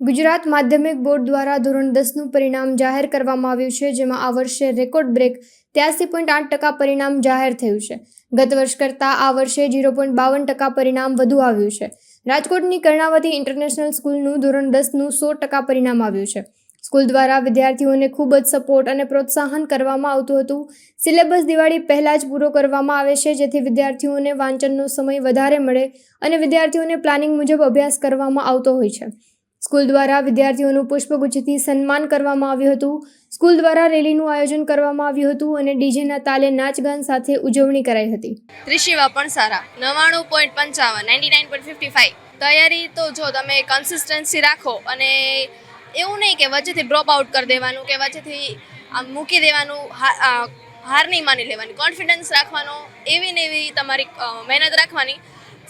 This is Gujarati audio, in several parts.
ગુજરાત માધ્યમિક બોર્ડ દ્વારા ધોરણ દસનું પરિણામ જાહેર કરવામાં આવ્યું છે, જેમાં આ વર્ષે રેકોર્ડ બ્રેક ત્યાસી પોઈન્ટ આઠ ટકા પરિણામ જાહેર થયું છે. ગત વર્ષ કરતાં આ વર્ષે જીરો પોઈન્ટ બાવન ટકા પરિણામ વધુ આવ્યું છે. રાજકોટની કર્ણાવતી ઇન્ટરનેશનલ સ્કૂલનું ધોરણ દસનું સો ટકા પરિણામ આવ્યું છે. સ્કૂલ દ્વારા વિદ્યાર્થીઓને ખૂબ જ સપોર્ટ અને પ્રોત્સાહન કરવામાં આવતું હતું. સિલેબસ દિવાળી પહેલાં જ પૂરો કરવામાં આવે છે, જેથી વિદ્યાર્થીઓને વાંચનનો સમય વધારે મળે અને વિદ્યાર્થીઓને પ્લાનિંગ મુજબ અભ્યાસ કરવામાં આવતો હોય છે. સ્કૂલ દ્વારા વિદ્યાર્થીઓનું પુષ્પગુચ્છથી સન્માન કરવામાં આવ્યું હતું. સ્કૂલ દ્વારા રેલીનું આયોજન કરવામાં આવ્યું હતું અને ડીજેના તાલે નાચગાન સાથે ઉજવણી કરાઈ હતી. ત્રિશિવા પણ સારા. નવ્વાણું પોઈન્ટ પંચાવન ninety nine point fifty five તૈયારી તો જો તમે કન્સિસ્ટન્સી રાખો અને એવું નહીં કે વચ્ચેથી ડ્રોપ આઉટ કરી દેવાનું કે વચ્ચેથી આમ મૂકી દેવાનું હાર નહીં માની લેવાની. કોન્ફિડન્સ રાખવાનો, એવી ને એવી તમારી મહેનત રાખવાની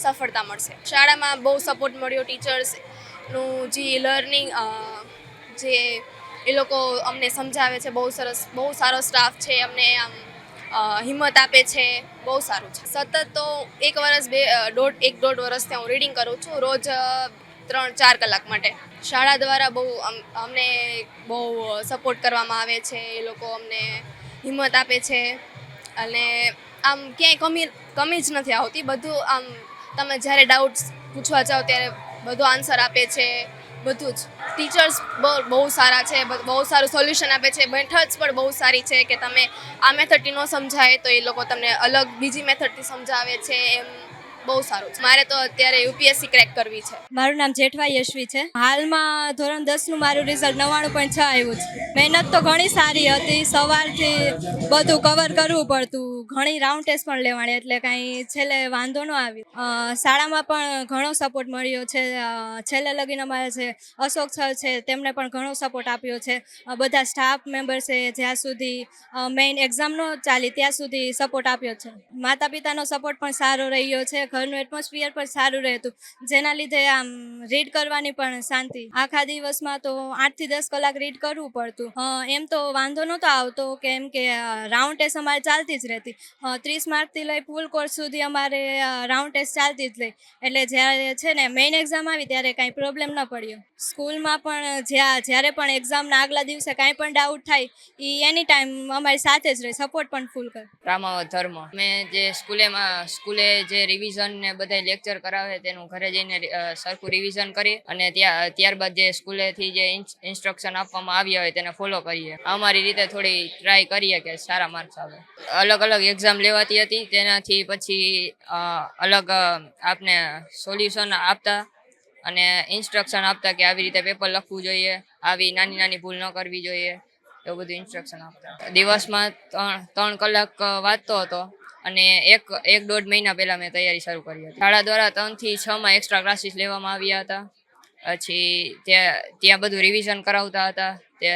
સફળતા મળશે. શાળામાં બહુ સપોર્ટ મળ્યો ટીચર્સનું જે લર્નિંગ જે એ લોકો અમને સમજાવે છે, બહુ સરસ, બહુ સારો સ્ટાફ છે, અમને આમ હિંમત આપે છે, બહુ સારું છે. સતત તો એક વર્ષ બે દોઢ, એક દોઢ વર્ષથી હું રીડિંગ કરું છું, રોજ ત્રણ, ચાર કલાક માટે. શાળા દ્વારા બહુ અમ- અમને બહુ સપોર્ટ કરવામાં આવે છે, એ લોકો અમને હિંમત આપે છે. અને આમ ક્યાંય કમી કમી જ નથી આવતી. બધું આમ, તમે જ્યારે ડાઉટ્સ પૂછવા જાઓ ત્યારે બધો આન્સર આપે છે, બધું જ. ટીચર્સ બહુ સારા છે બહુ સારું સોલ્યુશન આપે છે. મેથડ્સ પણ બહુ સારી છે કે તમે આ મેથડથી ન સમજાય તો એ લોકો તમને અલગ બીજી મેથડથી સમજાવે છે, એમ બહુ સારું છે. મારે તો અત્યારે યુપીએસસી ક્રેક કરવી છે. મારું નામ જેઠવા યશવી છે. હાલમાં ધોરણ દસનું મારું રિઝલ્ટ નવ્વાણું પોઈન્ટ છ આવ્યું છે. મહેનત તો ઘણી સારી હતી. સવારથી બધું કવર કરવું પડતું. ઘણી રાઉન્ડ ટેસ્ટ પણ લેવાણી એટલે કાંઈ છેલ્લે વાંધો ન આવ્યો. શાળામાં પણ ઘણો સપોર્ટ મળ્યો છે. છેલ્લે લગીને અમારા જે અશોક સર છે, તેમણે પણ ઘણો સપોર્ટ આપ્યો છે. બધા સ્ટાફ મેમ્બર્સે જ્યાં સુધી મેઇન એક્ઝામ ન ચાલી, ત્યાં સુધી સપોર્ટ આપ્યો છે. માતા પિતાનો સપોર્ટ પણ સારો રહ્યો છે. ઘરનું એટમોસ્ફિયર પણ સારું રહેતું. જેના લીધે આમ રીડ કરવાની પણ શાંતિ. આખા દિવસમાં તો આઠથી દસ કલાક રીડ કરવું પડતું. એમ તો વાંધો નહોતો આવતો કેમ કે રાઉન્ડ ટેસ્ટ અમારે ચાલતી જ રહેતી. ત્રીસ માર્કથી લઈ ફૂલ કોર્સ સુધી અમારે રાઉન્ડ ટેસ્ટ ચાલતી જ લઈ એટલે જ્યારે છે ને મેઇન એક્ઝામ આવી ત્યારે કાંઈ પ્રોબ્લેમ ન પડ્યો. સ્કૂલમાં પણ જ્યાં, જ્યારે પણ એક્ઝામના આગલા દિવસે કાંઈ પણ ડાઉટ થાય એ એની ટાઈમ અમારી સાથે જ રહે. સપોર્ટ પણ ફૂલ કરે. રામાવત ધર્મ. મેં જે સ્કૂલેમાં, સ્કૂલે જે રિવિઝન ને બધા લેક્ચર કરાવે તેનું ઘરે જઈને સરખું રિવિઝન કરી અને ત્યાં, ત્યારબાદ જે સ્કૂલેથી જે ઇન્સ્ટ્રક્શન આપવામાં આવ્યા હોય તેને ફોલો કરીએ. અમારી રીતે થોડી ટ્રાય કરીએ કે સારા માર્ક્સ આવે. અલગ અલગ એક્ઝામ લેવાતી હતી, તેનાથી પછી અલગ આપને સોલ્યુશન આપતા અને ઇન્સ્ટ્રક્શન આપતા કે આવી રીતે પેપર લખવું જોઈએ, આવી નાની નાની ભૂલ ન કરવી જોઈએ, એવું બધું ઇન્સ્ટ્રક્શન આપતા. દિવસમાં ત્રણ ત્રણ કલાક વાંચતો હતો. અને એક એક દોઢ મહિના પહેલાં મેં તૈયારી શરૂ કરી હતી. શાળા દ્વારા ત્રણથી છ માં એક્સ્ટ્રા ક્લાસીસ લેવામાં આવ્યા હતા. પછી ત્યાં ત્યાં બધું રિવિઝન કરાવતા હતા. તે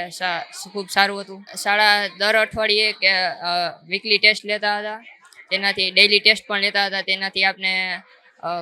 ખૂબ સારું હતું. શાળા દર અઠવાડિયે કે વીકલી ટેસ્ટ લેતા હતા. તેનાથી ડેઈલી ટેસ્ટ પણ લેતા હતા. તેનાથી આપને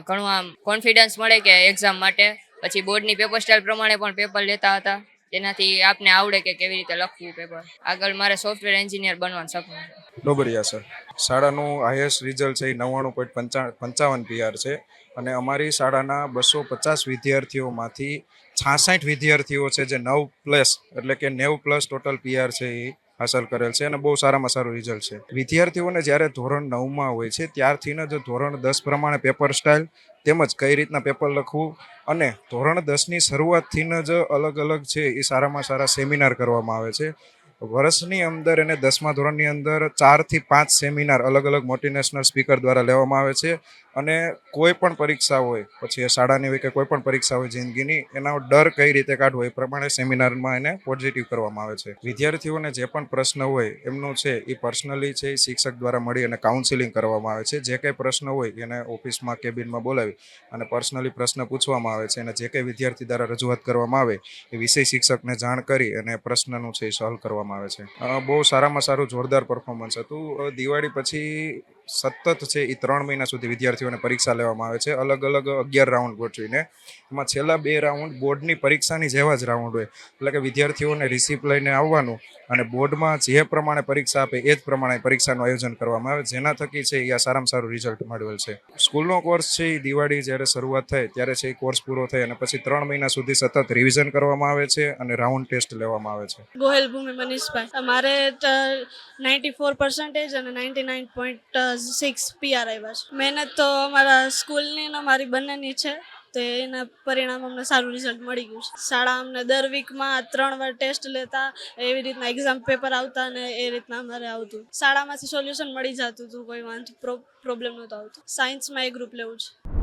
ઘણું આમ કોન્ફિડન્સ મળે કે એક્ઝામ માટે. પછી બોર્ડની પેપર સ્ટાઇલ પ્રમાણે પણ પેપર લેતા હતા. તેનાથી આપને આવડે કે કેવી રીતે લખવું પેપર આગળ મારે સોફ્ટવેર એન્જિનિયર બનવાનું સપનું છે. ડોબરિયા સર શાળાનું હાઈએસ્ટ રિઝલ્ટ છે એ નવ્વાણું પોઈન્ટ પંચા, પંચાવન પીઆર છે અને અમારી શાળાના બસો પચાસ વિદ્યાર્થીઓમાંથી છાસઠ વિદ્યાર્થીઓ છે જે નવ પ્લસ એટલે કે નેવું પ્લસ ટોટલ પીઆર છે એ. હાંસલ કરેલ છે અને બહુ સારામાં સારું રિઝલ્ટ છે. વિદ્યાર્થીઓને જ્યારે ધોરણ નવમાં હોય છે, ત્યારથીને જ ધોરણ દસ પ્રમાણે પેપર સ્ટાઇલ તેમજ કઈ રીતના પેપર લખવું અને ધોરણ દસની શરૂઆતથીને જ અલગ અલગ છે એ સારામાં સારા સેમિનાર કરવામાં આવે છે. વર્ષની અંદર એને દસમા ધોરણની અંદર ચારથી પાંચ સેમિનાર અલગ અલગ મોટીનેશનલ સ્પીકર દ્વારા લેવામાં આવે છે. અને કોઈ પણ પરીક્ષા હોય, પછી એ શાળાની હોય કે કોઈ પણ પરીક્ષા હોય જિંદગીની, એનો ડર કઈ રીતે કાઢવો એ પ્રમાણે સેમિનારમાં એને પોઝિટિવ કરવામાં આવે છે. વિદ્યાર્થીઓને જે પણ પ્રશ્ન હોય, એમનું છે એ પર્સનલી છે, એ શિક્ષક દ્વારા મળી અને કાઉન્સિલિંગ કરવામાં આવે છે. જે કંઈ પ્રશ્ન હોય, એને ઓફિસમાં કેબિનમાં બોલાવી અને પર્સનલી પ્રશ્ન પૂછવામાં આવે છે અને જે કંઈ વિદ્યાર્થી દ્વારા રજૂઆત કરવામાં આવે, એ વિષય શિક્ષકને જાણ કરી અને પ્રશ્નનું છે એ સોલ્વ કરવામાં આવે છે. બહુ સારામાં સારું જોરદાર પરફોર્મન્સ હતું. દિવાળી પછી સતત છે એ ત્રણ મહિના સુધી વિદ્યાર્થીઓને પરીક્ષા લેવામાં આવે છે. અલગ અલગ અગિયાર રાઉન્ડ ગોઠવીને. એમાં છેલ્લા બે રાઉન્ડ બોર્ડની પરીક્ષાની જેવા જ રાઉન્ડ હોય. એટલે કે વિદ્યાર્થીઓને રિસીપ લઈને આવવાનું અને બોર્ડમાં જે પ્રમાણે પરીક્ષા આપે એ જ પ્રમાણે પરીક્ષાનું આયોજન કરવામાં આવે. જેના થકી છે એ આ સારામાં સારું રિઝલ્ટ મેળવેલ છે. સ્કૂલનો કોર્સ છે એ દિવાળી જ્યારે શરૂઆત થાય ત્યારે છે એ કોર્સ પૂરો થાય અને પછી ત્રણ મહિના સુધી સતત રિવિઝન કરવામાં આવે છે અને રાઉન્ડ ટેસ્ટ લેવામાં આવે છે. ગોહેલ ભૂમિ મનીષભાઈ અમારે નાઇન્ટી ફોર પર્સન્ટેજ અને ninety nine point six PR આવ્યા છે. મહેનત તો અમારા સ્કૂલની અને અમારી બંનેની છે, તો એના પરિણામ અમને સારું રિઝલ્ટ મળી ગયું છે. શાળા અમને દર વીકમાં ત્રણ વાર ટેસ્ટ લેતા, એવી રીતના એક્ઝામ પેપર આવતા અને એ રીતના અમારે આવતું. શાળામાંથી સોલ્યુશન મળી જતું હતું, કોઈ વાંધો પ્રોબ્લેમ નહોતો આવતો. સાયન્સમાં એ ગ્રુપ લેવું છે.